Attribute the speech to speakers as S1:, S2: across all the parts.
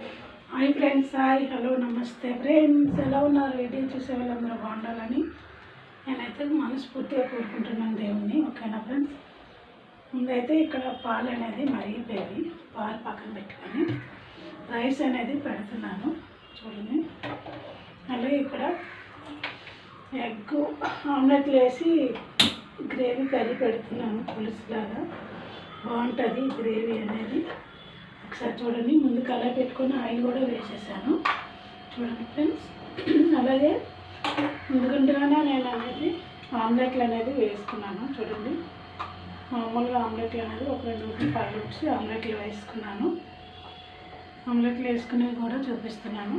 S1: Hi friends hi hello నమస్తే. Friends ఎలా ఉన్నారు? వీడియో చూసే వాళ్ళందరూ బాగుండాలని నేనైతే మనస్ఫూర్తిగా కోరుకుంటున్నాను దేవుణ్ణి. ఓకేనా ఫ్రెండ్స్? ముందైతే ఇక్కడ పాలు అనేది మరిగిపోయి పాలు పక్కన పెట్టుకొని రైస్ అనేది పెడుతున్నాను. చూడండి. అలాగే ఇక్కడ ఎగ్ ఆమ్లెట్లు వేసి గ్రేవీ కర్రీ పెడుతున్నాను. పులుసులాగా. బాగుంటుంది గ్రేవీ అనేది. ఒకసారి చూడండి. ముందు కలర్ పెట్టుకొని ఆయిల్ కూడా వేసేసాను. చూడండి ఫ్రెండ్స్. అలాగే ముందుకుంటూనే నేను అనేది ఆమ్లెట్లు అనేది వేసుకున్నాను. చూడండి. మామూలుగా ఆమ్లెట్లు అనేది ఒక రెండు రోజులు పైన వచ్చి ఆమ్లెట్లు వేసుకున్నాను. ఆమ్లెట్లు వేసుకునేవి కూడా చూపిస్తున్నాను.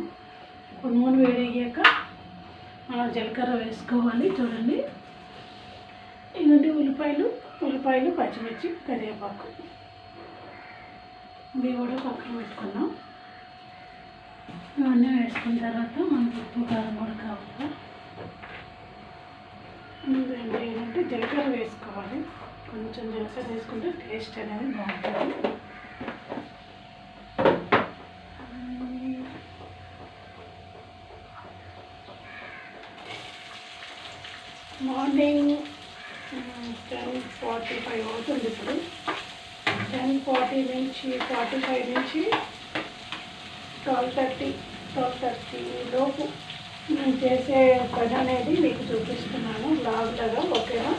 S1: ఇప్పుడు నూనె వేడయ్యాక మనం జీలకర్ర వేసుకోవాలి. చూడండి. ఇదంటే ఉల్లిపాయలు. ఉల్లిపాయలు పచ్చిమిర్చి కరివేపాకు. ఇవి కూడా పక్కన పెట్టుకున్నాం ఇవన్నీ వేసుకున్న తర్వాత మనకి ఉప్పు కారం కూడా కావాలి. ముందు ఏంటంటే జీలకర్ర వేసుకోవాలి. కొంచెం జీలకర్ర వేసుకుంటే టేస్ట్ అనేది బాగుంటుంది. మార్నింగ్ టెన్ ఫార్టీ ఫైవ్ అవుతుంది ఇప్పుడు. ఫార్టీ నుంచి ఫార్టీ ఫైవ్ నుంచి ట్వెల్వ్ థర్టీ ట్వెల్వ్ థర్టీ లోపు నేను చేసే పని అనేది మీకు చూపిస్తున్నాను. లాగ్లాగా ఓకేనా?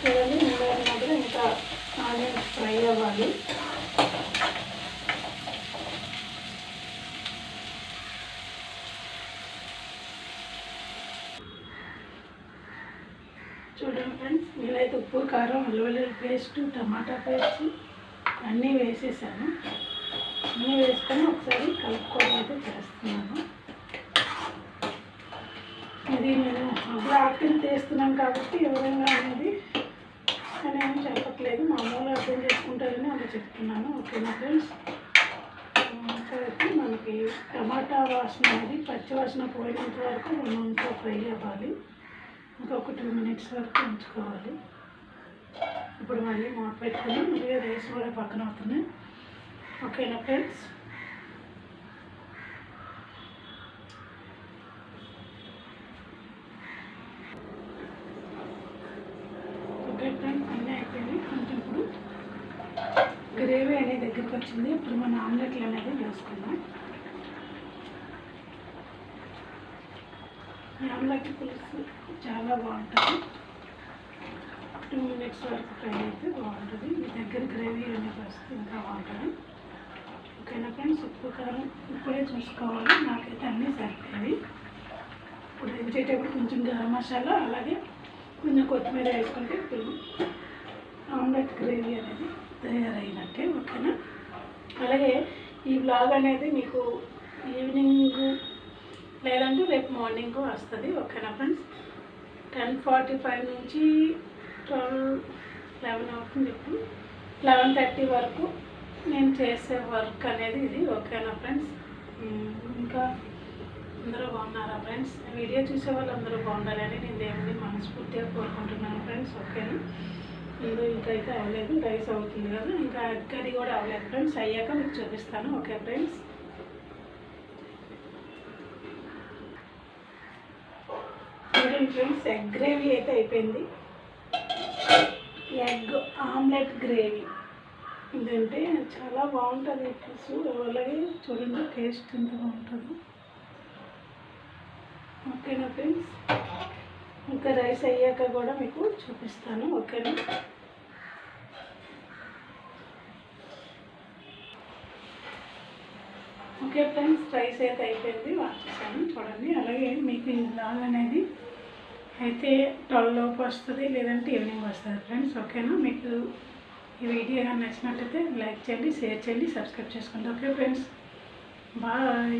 S1: చూడండి ముందు ఇంకా ఆనియన్స్ ఫ్రై అవ్వాలి. చూడండి ఫ్రెండ్స్ నేనైతే ఉప్పు కారం ఉల్లివెల్లి పేస్ట్ టమాటా పేస్ట్ అన్నీ వేసేసాను. అన్నీ వేసుకొని ఒకసారి కలుపుకోవడం అయితే చేస్తున్నాను. ఇది నేను అప్పుడు అర్థం చేస్తున్నాను కాబట్టి విధంగా అనేది నేనేం చెప్పట్లేదు. మామూలుగా అర్థం చేసుకుంటారని అలా చెప్తున్నాను. ఓకేనా ఫ్రెండ్స్? కాబట్టి మనకి టమాటా వాసన అనేది పచ్చి వాసన పోయినంత వరకు నూనెతో ఫ్రై అవ్వాలి. ఇంకొక టూ మినిట్స్ వరకు ఉంచుకోవాలి. ఇప్పుడు మళ్ళీ మూత పెట్టుకుని మళ్ళీ రైస్ కూడా పక్కన అవుతుంది. ఓకేనా ఫ్రెండ్స్? ఓకే ఫ్రెండ్స్ అన్నీ అయిపోయింది. కొంచెం ఇప్పుడు గ్రేవీ అనేది దగ్గరికి వచ్చింది. ఇప్పుడు మన ఆమ్లెట్లు అనేది వేసుకుందాం. ఆమ్లెట్ పులుసు చాలా బాగుంటుంది. టూ వరకు ఫ్రై అయితే బాగుంటుంది. మీ దగ్గర గ్రేవీ అనేది వస్తే ఇంకా బాగుంటుంది ఓకేనా ఫ్రెండ్స్? ఉప్పు కారం ఇప్పుడే చూసుకోవాలి. నాకైతే అన్నీ సరిపోయాయి. ఇప్పుడు వేసేటప్పుడు కొంచెం గరం మసాలా అలాగే కొంచెం కొత్తిమీర వేసుకుంటే ఇప్పుడు ఆమ్లెట్ గ్రేవీ అనేది తయారైనట్టే. ఓకేనా? అలాగే ఈ బ్లాగ్ అనేది మీకు ఈవినింగ్ లేదంటే రేపు మార్నింగ్ వస్తుంది. ఓకేనా ఫ్రెండ్స్? టెన్ ఫార్టీ ఫైవ్ నుంచి ట్వెల్వ్ లెవెన్ అవుతుంది ఇప్పుడు. లెవెన్ థర్టీ వరకు నేను చేసే వర్క్ అనేది ఇది ఓకేనా ఫ్రెండ్స్? ఇంకా అందరూ బాగున్నారా ఫ్రెండ్స్? వీడియో చూసే వాళ్ళు అందరూ బాగుండాలని నేను దేవుని మనస్ఫూర్తిగా కోరుకుంటున్నాను ఫ్రెండ్స్ ఓకేనా? ముందు ఇంకా అయితే అవ్వలేదు రైస్ అవుతుంది కదా ఇంకా కర్రీ కూడా అవ్వలేదు ఫ్రెండ్స్. అయ్యాక మీకు చూపిస్తాను okay friends? Friends egg gravy అయితే అయిపోయింది. Egg omelette gravy. ఇదంటే చాలా బాగుంటుంది పులుసు అలాగే చూడండి టేస్ట్ ఎంత బాగుంటుందో. ఓకేనా ఫ్రెండ్స్? ఇంకా రైస్ అయ్యాక కూడా మీకు చూపిస్తాను ఓకేనా? ఓకే ఫ్రెండ్స్ రైస్ అయితే అయిపోయింది. వాచేసాను చూడండి. అలాగే మీకు ఇలాగనే అయితే ట్వెల్వ్ లోపు వస్తుంది లేదంటే ఈవినింగ్ వస్తుంది ఫ్రెండ్స్ ఓకేనా మీకు ఈ వీడియో కానీ నచ్చినట్టయితే లైక్ చేయండి షేర్ చేయండి సబ్స్క్రైబ్ చేసుకోండి ఓకే ఫ్రెండ్స్ బాయ్